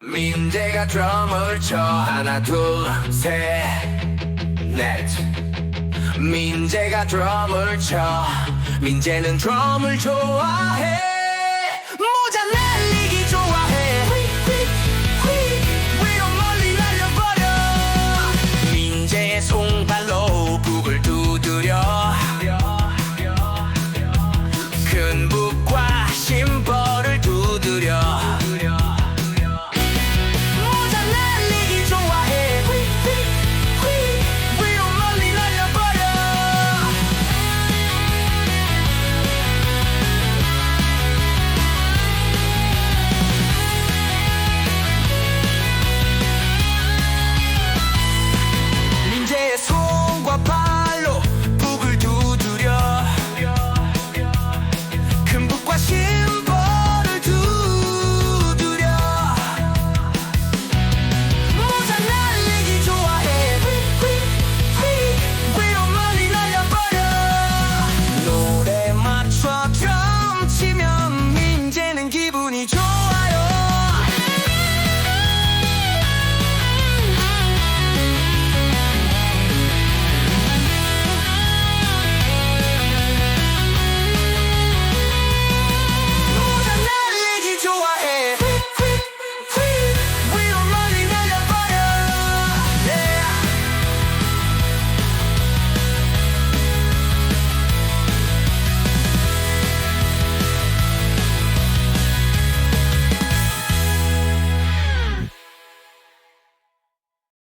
민재가 드럼을 쳐. 하나 둘셋넷. 민재가 드럼을 쳐. 민재는 드럼을 좋아해. 모자 날리기